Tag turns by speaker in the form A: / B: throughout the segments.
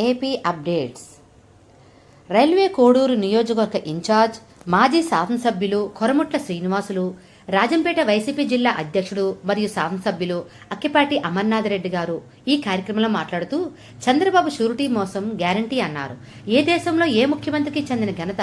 A: AP updates railway Koduru నియోజకవర్గ incharge మాజీ శాసనసభ్యులు కొరముట్ల శ్రీనివాసులు రాజంపేట వైసీపీ జిల్లా అధ్యక్షుడు మరియు శాసనసభ్యులు అక్కిపాటి అమర్నాథ్ రెడ్డి గారు ఈ కార్యక్రమంలో మాట్లాడుతూ చంద్రబాబు షూరిటీ మోసం గ్యారంటీ అన్నారు. ఏ దేశంలో ఏ ముఖ్యమంత్రికి చెందిన ఘనత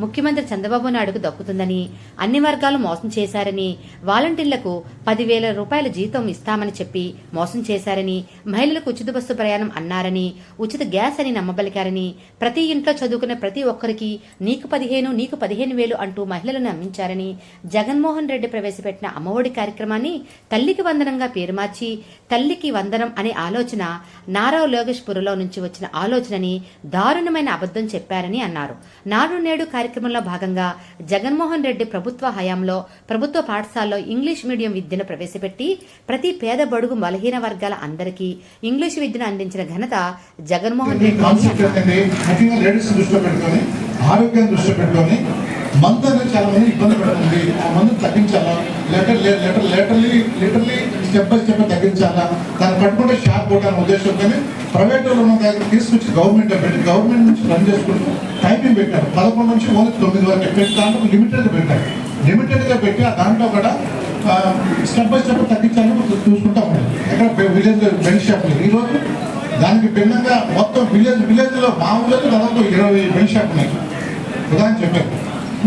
A: ముఖ్యమంత్రి చంద్రబాబు నాయుడుకు దక్కుతుందని అన్ని వర్గాలు మోసం చేశారని వాలంటీర్లకు పదివేల రూపాయల జీతం ఇస్తామని చెప్పి మోసం చేశారని మహిళలకు ఉచిత బస్సు ప్రయాణం అన్నారని ఉచిత గ్యాస్ అని నమ్మబలికారని ప్రతి ఇంట్లో చదువుకున్న ప్రతి ఒక్కరికి నీకు పదిహేను నీకు పదిహేను వేలు అంటూ మహిళలను నమ్మించారని జగన్మోహన్ రెడ్డి ప్రవేశపెట్టిన అమ్మఒడి కార్యక్రమాన్ని తల్లికి వందనంగా పేరు మార్చి తల్లికి వందనం అనే ఆలోచన నారా లోకేష్పురలో నుంచి వచ్చిన ఆలోచనని దారుణమైన అబద్ధం చెప్పారని అన్నారు. నాడు నేడు కార్యక్రమంలో భాగంగా జగన్మోహన్ రెడ్డి ప్రభుత్వ హయాంలో ప్రభుత్వ పాఠశాలలో ఇంగ్లీష్ మీడియం విద్యను ప్రవేశపెట్టి ప్రతి పేద బడుగు బలహీన వర్గాల అందరికీ ఇంగ్లీష్ విద్యను అందించిన ఘనత జగన్మోహన్ రెడ్డి
B: ఆరోగ్యం పెట్టుకొని మందు చాలా మంది ఇబ్బంది పెడుతుంది. ఆ మందు తగ్గించాలా? Letter letter step by step తగ్గించాలా? దాన్ని పట్టుకుంటే షాప్ కొట్టాలని ఉద్దేశంతోనే ప్రైవేట్ రుణం దగ్గర తీసుకొచ్చి గవర్నమెంట్ పెట్టి గవర్నమెంట్ నుంచి రన్ చేసుకుంటూ టైమింగ్ పెట్టారు. పదకొండు నుంచి ఓన్లీ తొమ్మిది వరకు పెట్టి దాంట్లో లిమిటెడ్ పెట్టారు. లిమిటెడ్గా పెట్టి ఆ దాంట్లో కూడా స్టెప్ బై స్టెప్ తగ్గించాలని చూసుకుంటా ఉన్నారు ఎక్కడ విలేజ్ బెంచ్ షాప్లు ఈరోజు దానికి భిన్నంగా మొత్తం విలేజ్ విలేజ్లో మా ఊళ్ళో దాదాపు ఇరవై బెల్ట్ షాప్ ఉన్నాయి. ఉదాహరణ చెప్పారు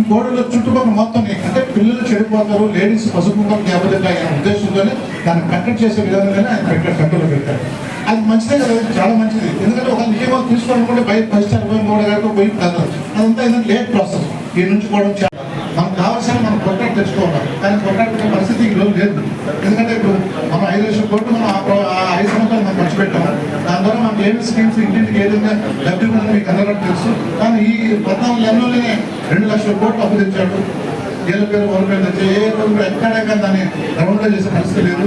B: కోడలో చుట్టుపక్కల మొత్తం అంటే పిల్లలు చెడిపోతారు లేడీస్ పసుపు దెబ్బతింటాయి అనే ఉద్దేశంతోనే దాన్ని కంట్రోల్ చేసే విధానంగానే ఆయన పెట్టారు కంట్రోల్ పెట్టారు. అది మంచిదే కదా చాలా మంచిది. ఎందుకంటే ఒక నిజంగా తీసుకోవాలనుకుంటే బయట ఫస్ట్ స్టార్ పోయి మూడు గంటలకు పోయి కాదు అదంతా ఏంటంటే లేట్ ప్రాసెస్. ఈ నుంచి కూడా చాలా మనకు కావాల్సిన మనం కొట్టాడు తెచ్చుకోవాలి. కానీ కొట్టాడుకునే పరిస్థితి ఈ రోజు లేదు. ఎందుకంటే ఇప్పుడు మనం ఐదు లక్షల కోట్లు మనం ఆ ఐదు సంవత్సరాలు మనం ఖర్చు పెట్టాము. దాని ద్వారా మనకి ఏమి స్కీమ్స్ ఇంటింటికి ఏదైనా లబ్ధి ఉందని మీకు అందరూ తెలుసు. కానీ ఈ రెండు లక్షల కోట్లు అప్పు తెచ్చాడు. ఏళ్ళ పేరు వాళ్ళ తెచ్చా ఏ రోజు కూడా ఎక్కడే కానీ దాన్ని రౌండ్గా చేసే పరిస్థితి లేదు.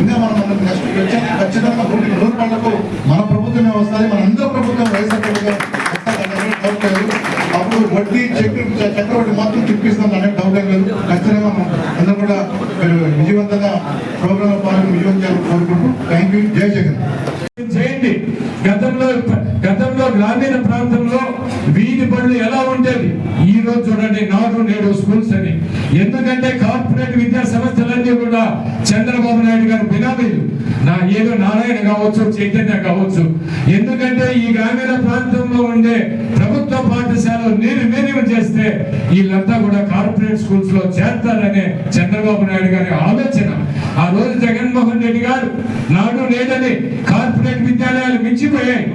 B: ఇంకా మనం మనకు నెక్స్ట్ వచ్చే ఖచ్చితంగా కొన్ని నూరు పనులకు మన ప్రభుత్వమే వస్తుంది. మన అందరూ ప్రభుత్వం వైఎస్ఆర్ ప్రభుత్వం అప్పుడు వడ్డీ చక్ర చక్రవడ్డీ మాత్రం తిప్పిస్తాం అనే డౌట్ లేదు. ఖచ్చితంగా అందరూ కూడా మీరు విజయవంతంగా ప్రోగ్రామ్ పాల్గొని విజయవంతం చేయాలని కోరుకుంటూ థ్యాంక్ యూ జై జగన్.
C: చేయండి. గతంలో గతంలో గ్రామీణ ప్రాంతంలో వీధి బడులు ఎలా ఉండేది ఈ రోజు చూడండి నాడు నేడు స్కూల్స్ అని ఎందుకంటే కార్పొరేట్ విద్యా సంస్థలన్నీ కూడా చంద్రబాబు నాయుడు గారు బినామీలు. నా ఏదో నారాయణ కావచ్చు చైతన్య కావచ్చు. ఎందుకంటే ఈ గ్రామీణ ప్రాంతంలో ఉండే ప్రభుత్వ పాఠశాలలు నిర్వీర్యం చేస్తే వీళ్ళంతా కూడా కార్పొరేట్ స్కూల్స్లో చేస్తారనే చంద్రబాబు నాయుడు గారి ఆలోచన. ఆ రోజు జగన్మోహన్ రెడ్డి గారు నాడు నేడని కార్పొరేట్ విద్యాలయాలు మించిపోయాయి.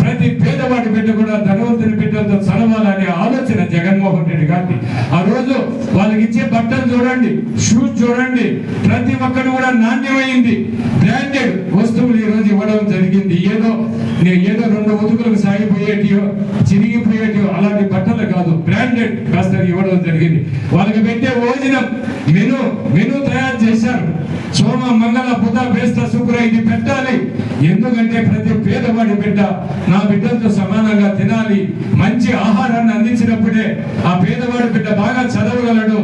C: ప్రతి పేదవాడి బిడ్డ కూడా ధనవంతుని బిడ్డలతో చదవాలనే ఆలోచన జగన్మోహన్ రెడ్డి గారిని ఆ రోజు వాళ్ళకి ఇచ్చే బట్టలు చూడండి షూస్ చూడండి ప్రతి ఒక్కరు కూడా నాణ్యమైంది. బ్రాండెడ్ వస్తువులు ఈ రోజు ఇవ్వడం జరిగింది. ఏదో ఏదో రెండు ఉతుకులకు సాగిపోయేటియో చిరిగి అలాంటి బట్టలు కాదు బ్రాండెడ్ కాస్త ఇవ్వడం జరిగింది వాళ్ళకి పెట్టే భోజనం మెను మెను తయారు చేశారు సోమ మంగళ బుధ బేస్త శుక్ర ఇది పెట్టాలి. ఎందుకంటే ప్రతి పేదవాడి బిడ్డ నా బిడ్డలతో సమానంగా తినాలి. మంచి ఆహారాన్ని అందించినప్పుడే ఆ పేదవాడి బిడ్డ బాగా చదవగలడు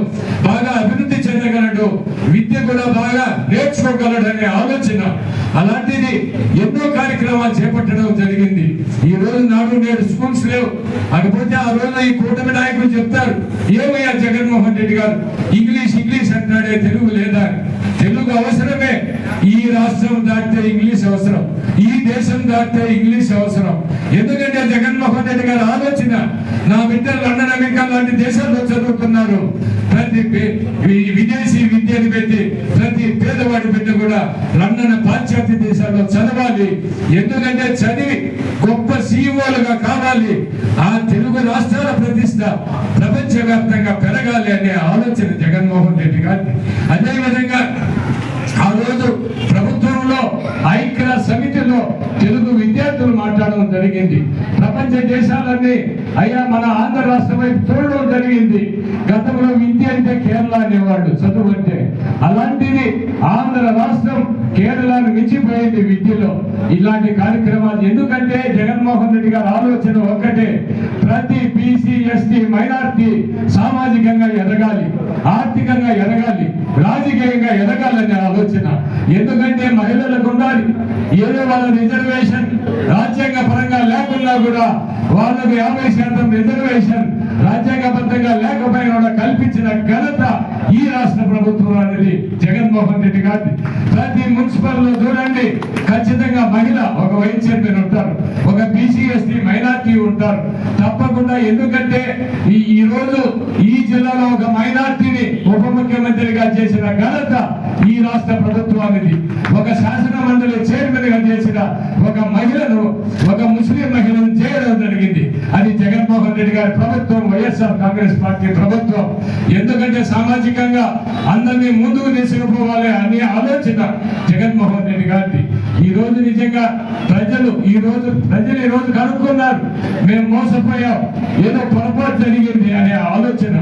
C: బాగా అభివృద్ధి చెందగలడు విద్య కూడా బాగా నేర్చుకోగలడు అనే ఆలోచన. అలాంటిది ఎన్నో కార్యక్రమాలు చేపట్టడం జరిగింది. ఈ రోజు నాడు నేడు స్కూల్స్ లేవు. అకపోతే ఆ రోజు ఈ కూటమి నాయకులు చెప్తారు ఏమయ్యా జగన్మోహన్ రెడ్డి గారు? ఇంగ్లీష్ ఇంగ్లీష్ అంటున్నాడే తెలుగు లేదా? అని. అవసరమే. ఈ రాష్ట్రం దాటితే ఇంగ్లీష్ అవసరం. ఈ దేశం దాటితే ఇంగ్లీష్ అవసరం. ఎందుకంటే జగన్మోహన్ రెడ్డి గారు ఆలోచన నా బిడ్డలు లండన్ అమెరికా లాంటి దేశాల్లో చదువుతున్నారు. ప్రతి విదేశీ విద్యను పెట్టి ప్రతి పేదవాడి బిడ్డ కూడా లండన్ పాశ్చాత్య దేశాల్లో చదవాలి. ఎందుకంటే చదివి గొప్ప సీఈఓలుగా కావాలి. ఆ తెలుగు రాష్ట్రాల ప్రతిష్ట ప్రపంచవ్యాప్తంగా పెరగాలి అనే ఆలోచన జగన్మోహన్ రెడ్డి గారిని అదేవిధంగా జరిగింది. ప్రపంచ దేశాలన్నీ అయ్యా మన ఆంధ్ర రాష్ట్రం వైపు చూడడం జరిగింది. గతంలో విద్య అంటే కేరళ అనేవాళ్ళు చదువు అంటే. అలాంటిది ఆంధ్ర రాష్ట్రం కేరళను మించిపోయింది విద్యలో. ఇలాంటి కార్యక్రమాలు ఎందుకంటే జగన్మోహన్ రెడ్డి గారి ఆలోచన ఒక్కటే ప్రతి బీసీ ఎస్టీ మైనార్టీ సామాజికంగా ఎదగాలి ఆర్థికంగా ఎదగాలి. రాజకీయంగా ఎదగాలనే ఆలోచన ఎందుకంటే మహిళలకు ఉండాలి. ఏదో వాళ్ళ రిజర్వేషన్ రాజ్యాంగ పరంగా లేకుండా కూడా వాళ్ళకు యాభై శాతం రిజర్వేషన్ రాజ్యాంగబద్ధంగా లేకపోయినా కల్పించిన ఘనత ఈ రాష్ట్ర ప్రభుత్వం అనేది జగన్మోహన్ రెడ్డి గారి ప్రతి మున్సిపల్లో చూడండి ఖచ్చితంగా మహిళ ఒక వైస్ చైర్మన్ ఉంటారు ఒక బీసీ ఎస్టీ మైనార్టీ ఉంటారు. తప్పకుండా ఎందుకంటే ఈ ఈ రోజు ఈ జిల్లాలో ఒక మైనార్టీని ఉప ముఖ్యమంత్రిగా చేసిన ఘనత ఈ రాష్ట్ర ప్రభుత్వానికి ఒక శాసన మండలి చైర్మన్గా చేసిన ఒక మహిళను ఒక ముస్లిం మహిళను చేయడం జరిగింది. అది జగన్మోహన్ రెడ్డి గారి ప్రభుత్వం వైఎస్ఆర్ కాంగ్రెస్ పార్టీ ప్రభుత్వం. ఎందుకంటే సామాజికంగా అందరినీ ముందుకు తీసుకుపోవాలి అనే ఆలోచన జగన్మోహన్ రెడ్డి గారిది. ఈ రోజు నిజంగా ప్రజలు ఈ రోజు ప్రజలు ఈ రోజు కనుక్కున్నారు. మేము మోసపోయాం. ఏదో పొరపాటు జరిగింది అనే ఆలోచన.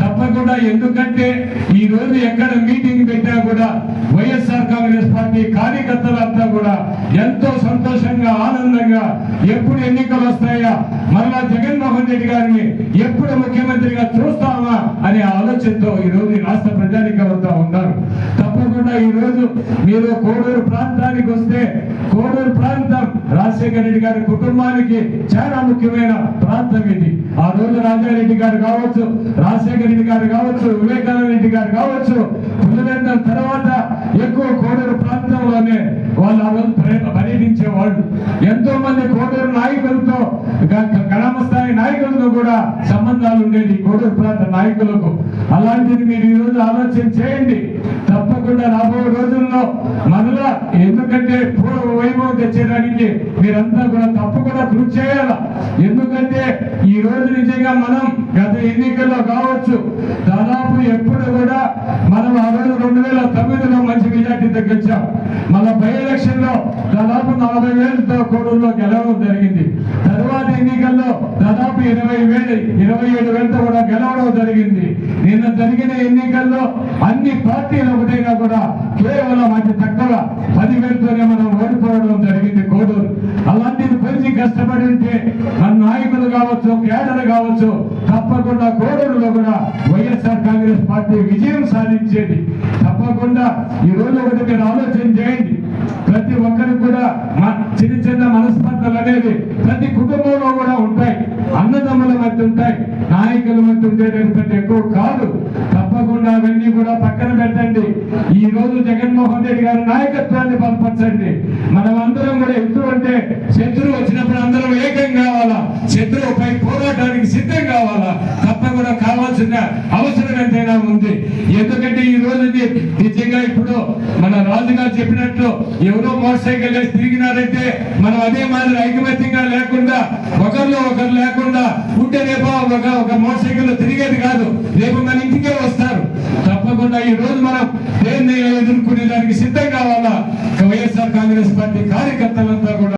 C: తప్పకుండా ఎందుకంటే ఈ రోజు ఎక్కడ మీటింగ్ పెట్టా కూడా వైఎస్ఆర్ కాంగ్రెస్ పార్టీ కార్యకర్తలంతా కూడా ఎంతో సంతోషంగా ఆనందంగా ఎప్పుడు ఎన్నికలు వస్తాయా? మరలా జగన్ రెడ్డి గారిని ఎప్పుడు ముఖ్యమంత్రిగా చూస్తామా అనే ఆలోచనతో ఈ రోజు ఈ రాష్ట్ర ప్రజానికంతా ఉన్నారు. తప్పకుండా ఈ రోజు మీరు కోడూరు ప్రాంతానికి వస్తే కోడూరు ప్రాంతం రాజశేఖర రెడ్డి గారి కుటుంబానికి చాలా ముఖ్యమైన ప్రాంతం ఇది. ఆ రోజు రాజారెడ్డి గారు కావచ్చు రాజశేఖర రెడ్డి గారు కావచ్చు వివేకానంద రెడ్డి గారు కావచ్చు పులివెందుల తర్వాత ఎక్కువ కోడూరు ప్రాంతంలోనే వాళ్ళు ఆ రోజు పర్యటించే వాళ్ళు ఎంతో మంది కోడూరు నాయకులతో గ్రామ స్థాయి నాయకులతో కూడా సంబంధాలు ఉండేది కోడూరు ప్రాంత నాయకులకు. అలాంటిది మీరు ఈ రోజు ఆలోచన చేయండి. తప్పకుండా రాబోయే రోజుల్లో మరలా ఎందుకంటే పూర్వ వైభవం తెచ్చేదానికి మీరంతా కూడా తప్పకుండా కృషి చేయాల? ఎందుకంటే ఈ రోజు నిజంగా మనం గత ఎన్నికల్లో కావచ్చు దాదాపు ఎప్పుడు కూడా మనం ఆ రోజు రెండు వేల తొమ్మిదిలో మంచి మెజార్టీ తగ్గించాం. మన బై ఎలక్షన్లో దాదాపు నలభై వేలతో కోడూరులో గెలవడం జరిగింది. తరువాత ఎన్నికల్లో దాదాపు ఇరవై ఇరవై ఏడు వేలతో కూడా గెలవడం జరిగింది. నిన్న జరిగిన ఎన్నికల్లో అన్ని పార్టీలు ఒకటైనా కూడా కేవలం అతి తక్కువ పది మనం ఓడిపోవడం జరిగింది కోడూరు. అలాంటిది కొంచెం కష్టపడి ఉంటే మన నాయకులు కావచ్చు కేడర్ కావచ్చు తప్పకుండా కోడూరులో కూడా వైఎస్ఆర్ కాంగ్రెస్ పార్టీ విజయం సాధించేది. తప్పకుండా ఈ రోజు ఒకటి మీరు ఆలోచన చేయండి. ప్రతి ఒక్కరికి కూడా చిన్న చిన్న మనస్పర్ధలు అనేవి ప్రతి కుటుంబంలో కూడా ఉంటాయి. అన్నదమ్ముల మధ్య ఉంటాయి. నాయకుల మధ్య ఉండేటటువంటి ఎక్కువ కాదు. తప్పకుండా అవన్నీ కూడా పక్కన పెట్టండి. ఈ రోజు జగన్మోహన్ రెడ్డి గారి నాయకత్వాన్ని బలపరచండి. మనం అందరం కూడా ఎదురు అంటే శత్రువు వచ్చినప్పుడు అందరం ఏకం కావాలా? శత్రువుపై పోరాటానికి సిద్ధం కావాలా? తప్పకుండా కావాల్సిన అవసరం ఎంతైనా ఉంది. ఎందుకంటే ఈ రోజు నిజంగా ఇప్పుడు మన రాజుగారు చెప్పినట్లు ఎవరో మోటార్ సైకిల్ వేసి తిరిగినారంటే మనం అదే మాదిరి ఐకమత్యంగా లేకుండా ఒకరిలో ఒకరు లేకుండా ఉంటే రేపు ఒక ఒక మోటార్ సైకిల్ తిరిగేది కాదు. రేపు మన ఇంటికే వస్తారు. తప్పకుండా ఈ రోజు మనం దేన్ని ఎదుర్కొనే దానికి సిద్ధం కావాలా? వైఎస్ఆర్ కాంగ్రెస్ పార్టీ కార్యకర్తలంతా కూడా